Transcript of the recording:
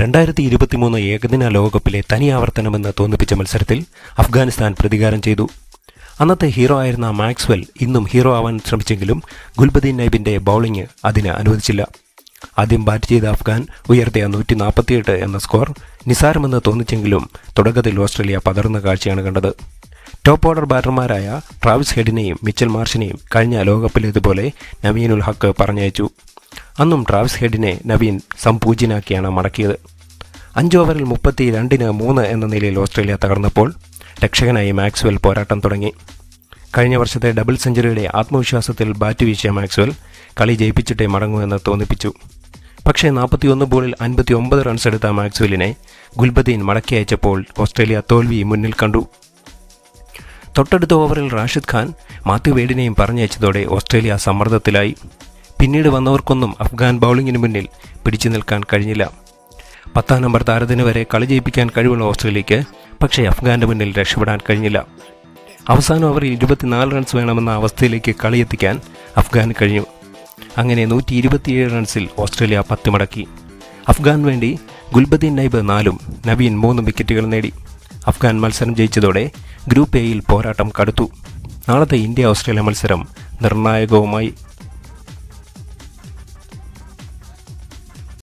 രണ്ടായിരത്തി ഇരുപത്തിമൂന്ന് ഏകദിന ലോകകപ്പിലെ തനി ആവർത്തനമെന്ന് തോന്നിപ്പിച്ച മത്സരത്തിൽ അഫ്ഗാനിസ്ഥാൻ പ്രതികാരം ചെയ്തു. അന്നത്തെ ഹീറോ ആയിരുന്ന മാക്സ്വെൽ ഇന്നും ഹീറോ ആവാൻ ശ്രമിച്ചെങ്കിലും ഗുൽബദീൻ നൈബിന്റെ ബൗളിംഗ് അതിന് അനുവദിച്ചില്ല. ആദ്യം ബാറ്റ് ചെയ്ത അഫ്ഗാൻ ഉയർത്തിയ നൂറ്റി നാൽപ്പത്തിയെട്ട് എന്ന സ്കോർ നിസാരമെന്ന് തോന്നിച്ചെങ്കിലും തുടക്കത്തിൽ ഓസ്ട്രേലിയ പതറുന്ന കാഴ്ചയാണ് കണ്ടത്. ടോപ്പ് ഓർഡർ ബാറ്റർമാരായ ട്രാവിസ് ഹെഡിനെയും മിച്ചൽ മാർഷിനെയും കഴിഞ്ഞ ലോകകപ്പിലേതുപോലെ നവീനുൽ ഹക്ക് പറഞ്ഞയച്ചു. അന്നും ട്രാവിസ് ഹെഡിനെ നവീൻ സംപൂജ്യനാക്കിയാണ് മടക്കിയത്. അഞ്ച് ഓവറിൽ മുപ്പത്തി രണ്ടിന് മൂന്ന് എന്ന നിലയിൽ ഓസ്ട്രേലിയ തകർന്നപ്പോൾ രക്ഷകനായി മാക്സ്വെൽ പോരാട്ടം തുടങ്ങി. കഴിഞ്ഞ വർഷത്തെ ഡബിൾ സെഞ്ചുറിയുടെ ആത്മവിശ്വാസത്തിൽ ബാറ്റ് വീശിയ മാക്സ്വെൽ കളി ജയിപ്പിച്ചിട്ടേ മടങ്ങൂ എന്ന് തോന്നിപ്പിച്ചു. പക്ഷേ നാൽപ്പത്തിയൊന്ന് ബോളിൽ അൻപത്തി ഒമ്പത് റൺസ് എടുത്ത മാക്സ്വെല്ലിനെ ഗുൽബദീൻ മടക്കി അയച്ചപ്പോൾ ഓസ്ട്രേലിയ തോൽവി മുന്നിൽ കണ്ടു. തൊട്ടടുത്ത ഓവറിൽ റാഷിദ് ഖാൻ മാത്യു വേഡിനെയും പറഞ്ഞയച്ചതോടെ ഓസ്ട്രേലിയ സമ്മർദ്ദത്തിലായി. പിന്നീട് വന്നവർക്കൊന്നും അഫ്ഗാൻ ബൗളിങ്ങിന് മുന്നിൽ പിടിച്ചു നിൽക്കാൻ കഴിഞ്ഞില്ല. പത്താം നമ്പർ താരത്തിന് വരെ കളി ജയിപ്പിക്കാൻ കഴിവുള്ള ഓസ്ട്രേലിയക്ക് പക്ഷേ അഫ്ഗാന്റെ മുന്നിൽ രക്ഷപ്പെടാൻ കഴിഞ്ഞില്ല. അവസാന ഓവറിൽ ഇരുപത്തിനാല് റൺസ് വേണമെന്ന അവസ്ഥയിലേക്ക് കളിയെത്തിക്കാൻ അഫ്ഗാന് കഴിഞ്ഞു. അങ്ങനെ നൂറ്റി ഇരുപത്തിയേഴ് റൺസിൽ ഓസ്ട്രേലിയ പത്ത് മടക്കി. അഫ്ഗാൻ വേണ്ടി ഗുൽബദീൻ നൈബ് നാലും നവീൻ മൂന്നും വിക്കറ്റുകൾ നേടി. അഫ്ഗാൻ മത്സരം ജയിച്ചതോടെ ഗ്രൂപ്പ് എയിൽ പോരാട്ടം കടുത്തു. നാളത്തെ ഇന്ത്യ ഓസ്ട്രേലിയ മത്സരം നിർണായകവുമായി.